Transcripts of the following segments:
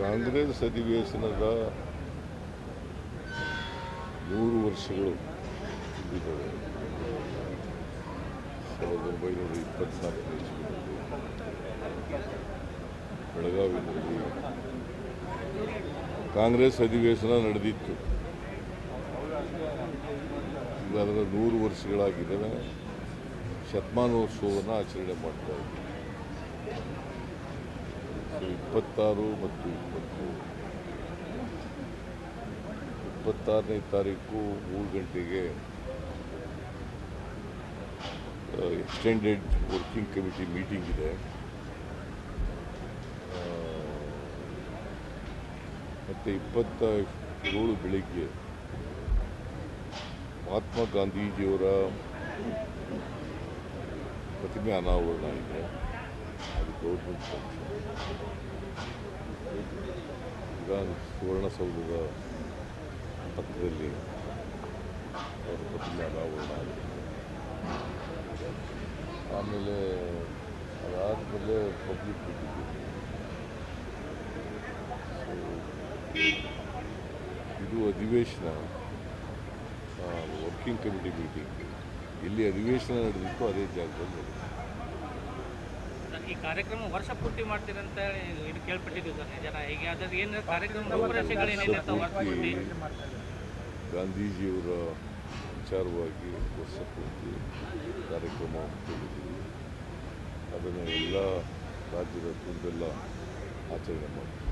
ಕಾಂಗ್ರೆಸ್ ಅಧಿವೇಶನದ ನೂರು ವರ್ಷಗಳು ಸಾವಿರದ ಒಂಬೈನೂರ ಇಪ್ಪತ್ನಾಲ್ಕನೇ ಇಸ್ವಿನಲ್ಲಿ ಬೆಳಗಾವಿನಲ್ಲಿ ಕಾಂಗ್ರೆಸ್ ಅಧಿವೇಶನ ನಡೆದಿತ್ತು. ಈಗ ಅದರ ನೂರು ವರ್ಷಗಳಾಗಿದ್ದಾವೆ. ಶತಮಾನೋತ್ಸವವನ್ನು ಆಚರಣೆ ಮಾಡ್ತಾ ಇದ್ದೀವಿ. ಇಪ್ಪತ್ತಾರು ಮತ್ತು ಇಪ್ಪತ್ತು. ಇಪ್ಪತ್ತಾರನೇ ತಾರೀಕು ಮೂರು ಗಂಟೆಗೆ ಎಕ್ಸ್ಟೆಂಡೆಡ್ ವರ್ಕಿಂಗ್ ಕಮಿಟಿ ಮೀಟಿಂಗ್ ಇದೆ. ಮತ್ತು ಇಪ್ಪತ್ತ ಏಳು ಬೆಳಿಗ್ಗೆ ಮಹಾತ್ಮ ಗಾಂಧೀಜಿಯವರ ಪ್ರತಿಮೆ ಅನಾವರಣ ಇದೆ. ಅದು ಗೌರ್ಮೆಂಟ್ ಫಂಕ್ಷನ್ ವಿಧಾನ ಸುವರ್ಣಸೌಧದ ಪಕ್ಕದಲ್ಲಿ ಅವರ ಪ್ರತಿಮೆ ಆಮೇಲೆ ಅದಾದಮೇಲೆ ಪಬ್ಲಿಕ್ ಇದು ಅಧಿವೇಶನ ವರ್ಕಿಂಗ್ ಕಮಿಟಿ ಮೀಟಿಂಗ್ ಎಲ್ಲಿ ಅಧಿವೇಶನ ನಡೆದಿತ್ತು ಅದೇ ಜಾಗದಲ್ಲಿ ನಡೆದಿತ್ತು. ಈ ಕಾರ್ಯಕ್ರಮ ವರ್ಷ ಪೂರ್ತಿ ಮಾಡ್ತೀರಂತ ಹೇಳಿ ಇದು ಕೇಳ್ಪಟ್ಟಿದ್ದೀವಿ ಸರ್ ಜನ ಈಗ ಅದ್ರ ಏನು ಕಾರ್ಯಕ್ರಮ ರೂಪರೇಷೆಗಳು ಏನೇನಿರ್ತಾವೆ ವರ್ಷ ಪೂರ್ತಿ. ಗಾಂಧೀಜಿಯವರ ವಿಚಾರವಾಗಿ ವರ್ಷ ಪೂರ್ತಿ ಕಾರ್ಯಕ್ರಮ ಹಮ್ಮಿಕೊಂಡಿದ್ದೀವಿ. ಅದನ್ನು ಎಲ್ಲ ರಾಜ್ಯದ ತುಂಬೆಲ್ಲ ಆಚರಣೆ ಮಾಡ್ತೀವಿ.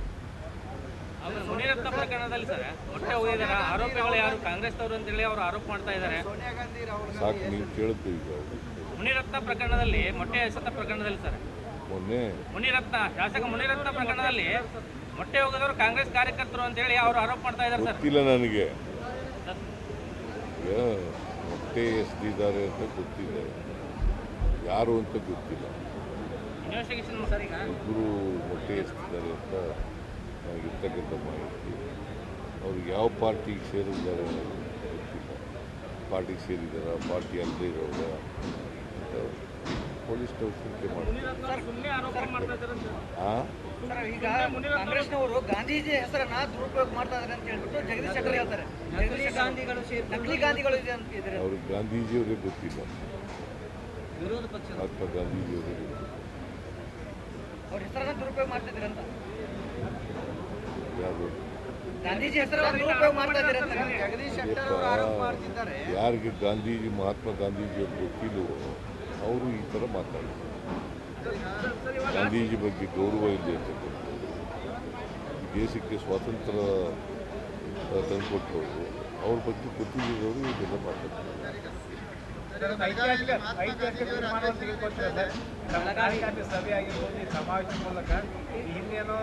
ಮುನಿರತ್ನ ಪ್ರಕರಣದಲ್ಲಿ ಸರ್ ಮೊಟ್ಟೆ ಹೋಗಿದಾರ ಆರೋಪಿಗಳು ಯಾರು? ಕಾಂಗ್ರೆಸ್ನವರು ಅಂತೇಳಿ ಅವರು ಆರೋಪ ಮಾಡ್ತಾ ಇದ್ದಾರೆ. ಸಾಕು ನೀವು ಕೇಳುತ್ತೀವಿ ಮುನಿರತ್ನ ಪ್ರಕರಣದಲ್ಲಿ ಮೊಟ್ಟೆ ಎಸೆತ ಪ್ರಕರಣದಲ್ಲಿ ಸರ್. ಮೊನ್ನೆ. ಮುನಿರತ್ನ ಶಾಸಕ ಮುನಿರತ್ನ ಪ್ರಕರಣದಲ್ಲಿ ಮೊಟ್ಟೆ ಹೋಗಿದವರು ಕಾಂಗ್ರೆಸ್ ಕಾರ್ಯಕರ್ತರು ಅಂತೇಳಿ ಅವರು ಆರೋಪ ಮಾಡ್ತಾ ಇದ್ದಾರೆ ಸರ್. ಗೊತ್ತಿಲ್ಲ ನನಗೆ. ಈಗ ಮೊಟ್ಟೆ ಎಸ್ದಿದ್ದಾರೆ ಅಂತ ಗೊತ್ತಿದೆ. ಯಾರು ಅಂತ ಗೊತ್ತಿಲ್ಲ. ಇನ್ವೆಸ್ಟಿಗೇಷನ್ ಸರ್ ಈಗ? ಇಬ್ಬರು ಮೊಟ್ಟೆ ಎಸೆದಿದ್ದಾರೆ ಅಂತ ನನಗಿರ್ತಕ್ಕಂಥ ಮಾಹಿತಿ. ಅವ್ರು ಯಾವ ಪಾರ್ಟಿಗೆ ಸೇರಿದ್ದಾರೆ ಅನ್ನೋದು ಗೊತ್ತಿಲ್ಲ. ಪಾರ್ಟಿಗೆ ಸೇರಿದಾರ ಪಾರ್ಟಿ ಅಲ್ಲದೆ ಇರೋರ ಅಂತ ಪೊಲೀಸ್ನವ್ರು ತನಿಖೆ ಮಾಡ್ತಾರೆ. ಸುಮ್ಮನೆ ಆರೋಪ ಮಾಡ್ತಾ ಇದ್ದಾರೆ ಆ? ಸರ್, ಈಗ ಕಾಂಗ್ರೆಸ್ನವರು ಗಾಂಧೀಜಿ ಹೆಸರನ್ನ ದುರುಪಯೋಗ ಮಾಡ್ತಾ ಇದ್ದಾರೆ ಅಂತ ಹೇಳ್ಬಿಟ್ಟು ಜಗದೀಶ್ ಶೆಟ್ಟರ್ ಹೇಳ್ತಾರೆ. ಜಗದೀಶ್ ಗಾಂಧಿಗಳು ನಕಲಿ ಗಾಂಧಿಗಳು ಇದೆ ಅಂತ ಇದ್ದಾರೆ ಅವ್ರಿಗೆ ಗಾಂಧೀಜಿಯವರಿಗೆ ಗೊತ್ತಿಲ್ಲ. ವಿರೋಧ ಪಕ್ಷ. ಮಹಾತ್ಮ ಗಾಂಧೀಜಿಯವರೇ ಗೊತ್ತಿಲ್ಲ. ಅವ್ರ ಹೆಸರನ್ನ ದುರುಪಯೋಗ ಮಾಡ್ತಾ ಇದ್ದಾರೆ ಅಂತ. ಯಾರು? ಗಾಂಧೀಜಿ ಹೆಸರನ್ನ ದುರುಪಯೋಗ ಮಾಡ್ತಾ ಇದ್ದಾರೆ ಅಂತ ಜಗದೀಶ್ ಮಾಡ್ತಿದ್ದಾರೆ. ಯಾರಿಗೆ ಗಾಂಧೀಜಿ ಮಹಾತ್ಮ ಗಾಂಧೀಜಿ ಅವ್ರು ಗೊತ್ತಿಲ್ಲವೋ ಅವರು ಈ ಥರ ಮಾತಾಡಿದರು. ಗಾಂಧೀಜಿ ಬಗ್ಗೆ ಗೌರವ ಇದೆ ಅಂತಕ್ಕಂಥದ್ದು ದೇಶಕ್ಕೆ ಸ್ವಾತಂತ್ರ್ಯ ತಂದುಕೊಟ್ಟವರು ಅವ್ರ ಬಗ್ಗೆ ಗೊತ್ತಿಲ್ಲದವರು ಇದೆಲ್ಲ ಮಾತಾಡ್ತಾರೆ. ಸಮಾವೇಶ ಮೂಲಕ ಹಿಂದೇನೋ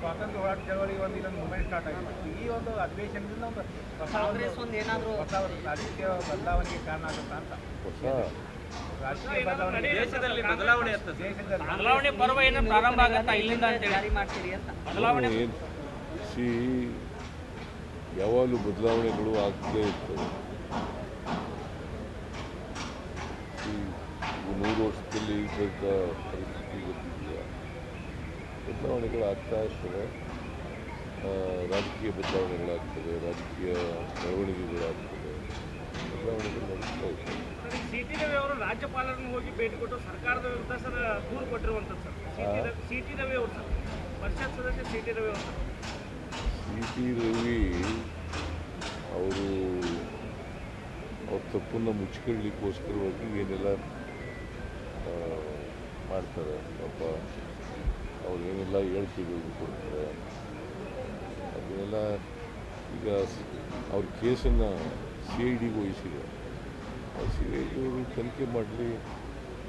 ಸ್ವಾತಂತ್ರ್ಯ ಹೋರಾಟ ಚಳವಳಿ ಒಂದು ಇದೊಂದು ಮೂಮೆಂಟ್ ಸ್ಟಾರ್ಟ್ ಆಗಿದೆ ಈ ಒಂದು ಅಧಿವೇಶನದಿಂದ ಒಂದು ಹೊಸ ಒಂದು ಏನಾದ್ರು ಹೊಸ ರಾಜಕೀಯ ಬದಲಾವಣೆಗೆ ಕಾರಣ ಆಗುತ್ತಾ ಅಂತ. ಬದಲಾವಣೆ ಪರ್ವ ಏನೋ ಪ್ರಾರಂಭ ಆಗತ್ತಾ ಇಲ್ಲಿಂದ ಅಂತ ಹೇಳಿ. ಮಾಡ್ತೀರಿ ಅಂತ. ಬದಲಾವಣೆ ಸಿ ಯಾವಾಗಲೂ ಬದಲಾವಣೆಗಳು ಆಗ್ತೇ ಇರ್ತವೆ. ನೂರು ವರ್ಷದಲ್ಲಿ ಇದ್ದಂಥ ಪರಿಸ್ಥಿತಿ ಗೊತ್ತಿದೆಯಾ ಬದಲಾವಣೆಗಳು ಆಗ್ತಾ ಇರ್ತವೆ. ಆ, ರಾಜಕೀಯ ಬದಲಾವಣೆಗಳಾಗ್ತವೆ ರಾಜಕೀಯ ಬೆಳವಣಿಗೆಗಳಾಗ್ತವೆ. ಬದಲಾವಣೆಗಳು ನಡೀತಾ ಇರ್ತವೆ ಸಿ ಟಿ ರವಿ ಅವರು ರಾಜ್ಯಪಾಲರನ್ನು ಹೋಗಿ ಭೇಟಿ ಕೊಟ್ಟು ಸರ್ಕಾರದ ವಿರುದ್ಧ ಸರ್ ದೂರು ಕೊಟ್ಟಿರುವಂಥದ್ದು ಸರ್. ಸಿ ಟಿ ರವಿ ಅವರು ಸರ್. ಪರಿಷತ್ ಸದಸ್ಯ ಸಿ ಟಿ ರವಿ ಅವರು ಸರ್. ಸಿ ಟಿ ರವಿ ಅವರು ಅವ್ರ ತಪ್ಪನ್ನು ಮುಚ್ಕೊಳ್ಳಿಕ್ಕೋಸ್ಕರವಾಗಿ ಏನೆಲ್ಲ ಮಾಡ್ತಾರೆ ಪಾಪ ಅವ್ರು ಏನೆಲ್ಲ ಹೇಳಿಕೆಗಳು ಕೊಡ್ತಾರೆ. ಅದನ್ನೆಲ್ಲ ಈಗ ಅವ್ರ ಕೇಸನ್ನು ಸಿ ಐ ಡಿಗೆ ವಹಿಸಿದೆ ಸಿ ಐ ಡಿ ಅವರು ತನಿಖೆ ಮಾಡಲಿ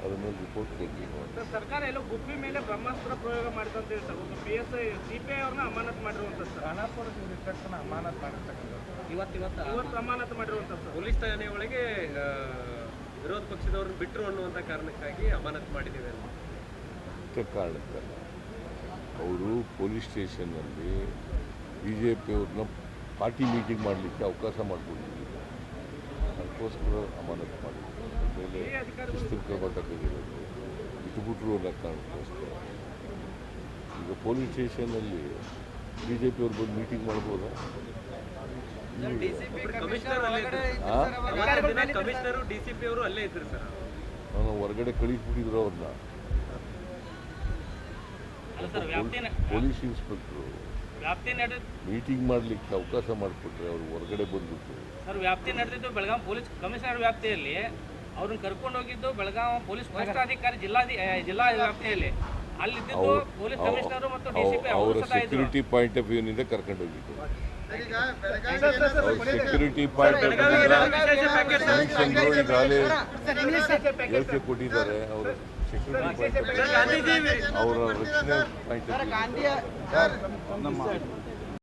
ಅದನ್ನು ರಿಪೋರ್ಟ್ ಕೊಡಲಿ. ಸರ್ಕಾರ ಎಲ್ಲೋ ಗುಪ್ಪಿ ಮೇಲೆ ಬ್ರಹ್ಮಾಸ್ತ್ರ ಪ್ರಯೋಗ ಮಾಡಿದಂತ ಅಂತ ಹೇಳಿ ಸರ್ ಒಂದು P S I C P I ಅವ್ರನ್ನ ಅಮಾನತ್ ಮಾಡಿರುವಂಥದ್ದು ಸರ್. ಖಾನಾಪುರ ಇನ್ಸ್ಪೆಕ್ಟರ್ನ ಅಮಾನತ್ ಮಾಡಿರ್ತಕ್ಕಂಥದ್ದು. ಇವತ್ತು ಇವತ್ತು ಇವತ್ತು ಅಮಾನತ್ ಮಾಡಿರುವಂಥದ್ದು ಸರ್. ಪೊಲೀಸ್ ಠಾಣೆ ಒಳಗೆ ವಿರೋಧ ಪಕ್ಷದವ್ರನ್ನ ಬಿಟ್ಟರು ಅನ್ನುವಂಥ ಕಾರಣಕ್ಕಾಗಿ ಅಮಾನತ್ ಮಾಡಿದ್ದೇವೆ ಅಂತ ಮುಖ್ಯ ಕಾರಣಕ್ಕಲ್ಲ ಅವರು ಪೊಲೀಸ್ ಸ್ಟೇಷನ್ನಲ್ಲಿ ಬಿ ಜೆ ಪಿಯವ್ರನ್ನ ಪಾರ್ಟಿ ಮೀಟಿಂಗ್ ಮಾಡಲಿಕ್ಕೆ ಅವಕಾಶ ಮಾಡಿಕೊಟ್ಟಿದ್ದಿಲ್ಲ ಅದಕ್ಕೋಸ್ಕರ ಅಮಾನತು ಮಾಡಿದ್ರು. ಮೇಲೆ ಶಿಸ್ತು ಕ್ರಮ ಬಿಟ್ಟುಬಿಟ್ರು ಅನ್ನೋ ಕಾರಣಕ್ಕೋಸ್ಕರ ಈಗ ಪೊಲೀಸ್ ಸ್ಟೇಷನಲ್ಲಿ ಬಿ ಜೆ ಪಿಯವ್ರು ಬಂದು ಮೀಟಿಂಗ್ ಮಾಡ್ಬೋದಾ? ನಾನು ಹೊರಗಡೆ ಕಳಿಸ್ಬಿಟ್ಟಿದ್ರು ಅವ್ರನ್ನ ಪೊಲೀಸ್ ಇನ್ಸ್ಪೆಕ್ಟ್ರು. ಮೀಟಿಂಗ್ ಮಾಡಲಿಕ್ಕೆ ಅವಕಾಶ ಮಾಡಿಕೊಟ್ರೆ ಅವರು ಹೊರಗಡೆ ಬಂದ್ಬಿಟ್ಟು. ಸರ್ ವ್ಯಾಪ್ತಿ ನಡೆದಿದ್ದು ಬೆಳಗಾವಿ ಪೊಲೀಸ್ ಕಮಿಷನರ್ ವ್ಯಾಪ್ತಿಯಲ್ಲಿ. ಅವ್ರನ್ನ ಕರ್ಕೊಂಡು ಹೋಗಿದ್ದು ಬೆಳಗಾವಿ ಪೊಲೀಸ್ ವರಿಷ್ಠಾಧಿಕಾರಿ ಜಿಲ್ಲಾಧಿ ಆ, ಜಿಲ್ಲಾ ವ್ಯಾಪ್ತಿಯಲ್ಲಿ. ಅಲ್ಲಿದ್ದು ಪೊಲೀಸ್ ಕಮಿಷನರ್ ಮತ್ತು ಡಿಸಿಪಿ ಅವರ ಸೆಕ್ಯೂರಿಟಿ ಪಾಯಿಂಟ್ ಆಫ್ ವ್ಯೂನಿಂದ ಕರ್ಕೊಂಡು ಹೋಗಿದ್ದು. ಸೆಕ್ಯೂರಿಟಿ ಪ್ಯಾಕೇಜ್ ಕಮಿಷನರು ಈಗಾಗಲೇ ಹೇಳಿಕೆ ಕೊಟ್ಟಿದ್ದಾರೆ ಅವರ ಸೆಕ್ಯೂರಿಟಿ ಪಾಯಿಂಟ್ ಅವರ ರಕ್ಷಣೆ ಪಾಯಿಂಟ್ ಗಾಂಧಿಯ